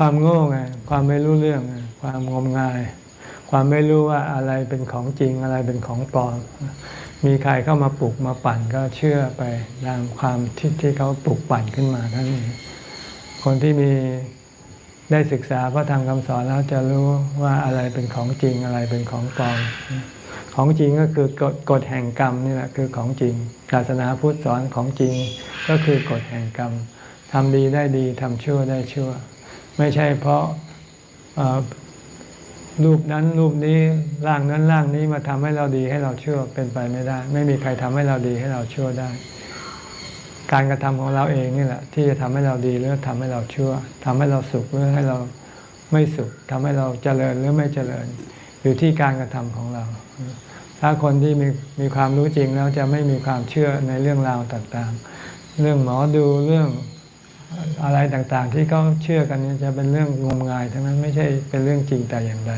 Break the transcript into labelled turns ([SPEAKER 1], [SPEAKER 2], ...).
[SPEAKER 1] ความโง่ไงความไม่รู้เรื่องไงความงมงาย ความไม่รู้ว่าอะไรเป็นของจริงอะไรเป็นของปลอม มีใครเข้ามาปลุกมาปั่นก็เชื่อไปตามความที่ที่เขาปลุกปั่นขึ้นมาทั้งนี้นคนที่มีได้ศึกษาพระธรรมคำสอนแล้วจะรู้ว่าอะไรเป็นของจริงอะไรเป็นของปลอมของจริงก็คือกฎกฎแห่งกรรมนี่แหละคือของจริงศาสนาพุทธสอนของจริงก็คือกฎแห่งกรรมทำดีได้ดีทำชั่วได้ชั่ว ไม่ใช่เพราะรูปนั้นรูปนี้ร่างนั้นร่างนี้มาทำให้เราดีให้เราเชั่วเป็นไปไม่ได้ ไม่มีใครทำให้เราดีให้เราเชั่วได้ การกระทำของเราเองนี่แหละ ที่จะทำให้เราดีหรือทำให้เราเชั่วทำให้เราสุขหรือให้เราไม่สุขทำให้เราเจริญหรือไม่เจริญ อยู่ที่การกระทำของเรา ถ้าคนที่มีมีความรู้จริงแล้วจะไม่มีความเชื่อในเรื่องราวต่างๆ เรื่องหมอดูเรื่อง อะไรต่างๆ ที่เขาเชื่อกันนี่ยจะเป็นเรื่องงมงายทั้งนั้นไม่ใช่เป็นเรื่องจริงแต่อย่างใด